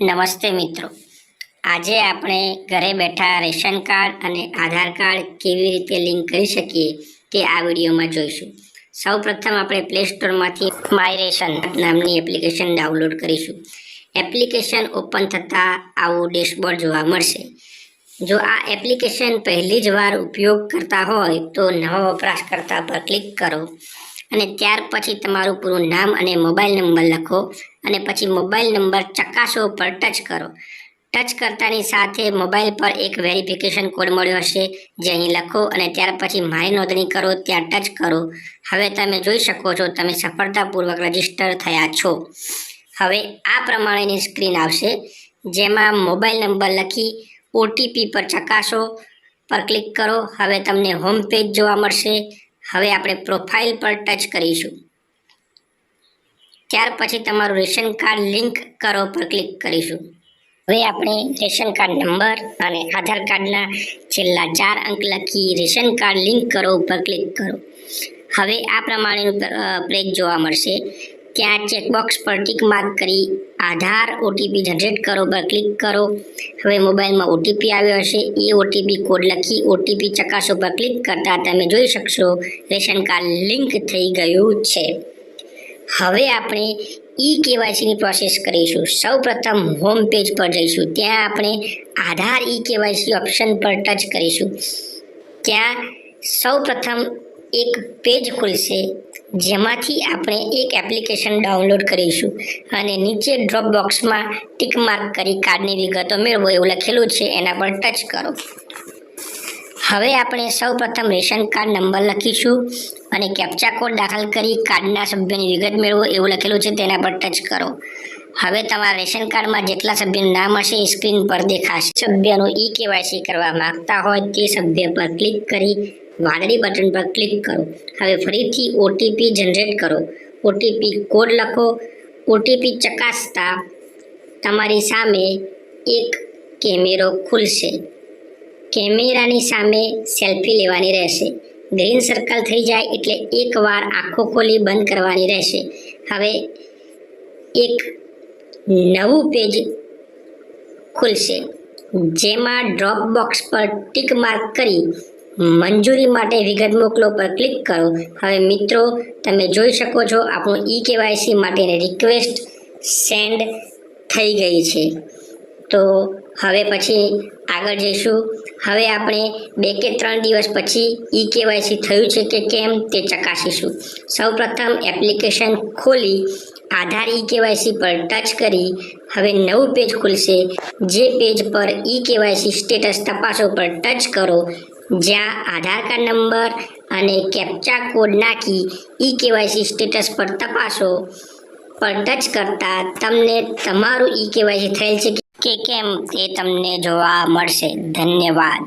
નમસ્તે મિત્રો. આજે આપણે ઘરે બેઠા રેશન કાર્ડ અને આધાર કાર્ડ કેવી રીતે લિંક કરી શકીએ તે આ વિડીયોમાં જોઈશું. સૌ પ્રથમ આપણે પ્લે સ્ટોરમાંથી માય રેશન નામની એપ્લિકેશન ડાઉનલોડ કરીશું. એપ્લિકેશન ઓપન થતાં આવું ડેશબોર્ડ જોવા મળશે. જો આ એપ્લિકેશન પહેલી જ વાર ઉપયોગ કરતા હોય તો નવા વપરાશકર્તા પર ક્લિક કરો. અને ત્યાર પછી તમારું પૂરું નામ અને મોબાઈલ નંબર લખો અને પછી મોબાઈલ નંબર ચકાસો પર ટચ કરો. ટચ કરતાની સાથે મોબાઈલ પર એક વેરિફિકેશન કોડ મળ્યો હશે, જે અહીં લખો અને ત્યાર પછી મારી નોંધણી કરો, ત્યાં ટચ કરો. હવે તમે જોઈ શકો છો, તમે સફળતાપૂર્વક રજિસ્ટર થયા છો. હવે આ પ્રમાણેની સ્ક્રીન આવશે, જેમાં મોબાઈલ નંબર લખી ઓટીપી પર ચકાસો, પર ક્લિક કરો. હવે તમને હોમ પેજ જોવા મળશે. હવે આપણે પ્રોફાઇલ પર ટચ કરીશું. ત્યાર પછી તમારું રેશન કાર્ડ લિંક કરો પર ક્લિક કરીશું. હવે આપણે રેશન કાર્ડ નંબર અને આધાર કાર્ડના છેલ્લા ચાર અંક લખી રેશન કાર્ડ લિંક કરો ઉપર ક્લિક કરો. હવે આ પ્રમાણેનું પેજ જોવા મળશે. ત્યાં ચેકબોક્સ પર ટીક માર્ક કરી આધાર ઓટીપી જનરેટ કરો, પર ક્લિક કરો. હવે મોબાઈલમાં ઓટીપી આવ્યો હશે. એ ઓટીપી કોડ લખી ઓટીપી ચકાસો, પર ક્લિક કરતાં તમે જોઈ શકશો રેશન કાર્ડ લિંક થઈ ગયું છે. હવે આપણે ઈ કેવાયસીની પ્રોસેસ કરીશું. સૌ પ્રથમ હોમ પેજ પર જઈશું. ત્યાં આપણે આધાર ઈ કેવાયસી ઓપ્શન પર ટચ કરીશું. ત્યાં સૌ પ્રથમ એક પેજ ખુલશે. જેમાંથી આપણે એક એપ્લિકેશન ડાઉનલોડ કરીશું અને નીચે ડ્રોપ બોક્સમાં ટીક માર્ક કરી કાર્ડની વિગતો મેળવો એવું લખેલું છે, એના પર ટચ કરો. હવે આપણે સૌ પ્રથમ રેશન કાર્ડ નંબર લખીશું અને કેપ્ચા કોડ દાખલ કરી કાર્ડના સભ્યોની વિગત મેળવો એવું લખેલું છે, તેના પર ટચ કરો. હવે તમારા રેશન કાર્ડમાં જેટલા સભ્યનું નામ હશે એ સ્ક્રીન પર દેખાશે. સભ્યનું ઈ કેવાયસી કરવા માંગતા હોય તે સભ્ય પર ક્લિક કરી વાદળી બટન પર ક્લિક કરો. હવે ફરીથી ઓટીપી જનરેટ કરો. ઓટીપી કોડ લખો. ઓટીપી ચકાસતા તમારી સામે એક કેમેરો ખુલશે. કેમેરાની સામે સેલ્ફી લેવાની રહેશે. ગ્રીન સર્કલ થઈ જાય એટલે એકવાર આંખો ખોલી બંધ કરવાની રહેશે. હવે એક નવું પેજ ખુલશે. જેમાં ડ્રોપ બોક્સ પર ટીક માર્ક કરી મંજૂરી માટે વિગત મોકલો પર ક્લિક કરો. હવે મિત્રો, તમે જોઈ શકો છો આપણું ઈ કેવાયસી માટેની રિક્વેસ્ટ સેન્ડ થઈ ગઈ છે. તો હવે પછી આગળ જઈશું. હવે આપણે બે કે ત્રણ દિવસ પછી ઈ કેવાયસી થયું છે કે કેમ તે ચકાસીશું. સૌપ્રથમ એપ્લિકેશન ખોલી, આધાર ઈ કેવાયસી પર ટચ કરી, હવે નવું પેજ ખુલશે. જે પેજ પર ઈ કેવાયસી સ્ટેટસ તપાસો પર ટચ કરો. જ્યાં આધાર કાર્ડ નંબર અને કેપ્ચા કોડ નાખી ઈ કેવાયસી સ્ટેટસ પર તપાસો. પર ટચ કરતાં તમને તમારું ઈ કેવાયસી થયેલ છે કે કેમ તે તમને જોવા મળશે. ધન્યવાદ.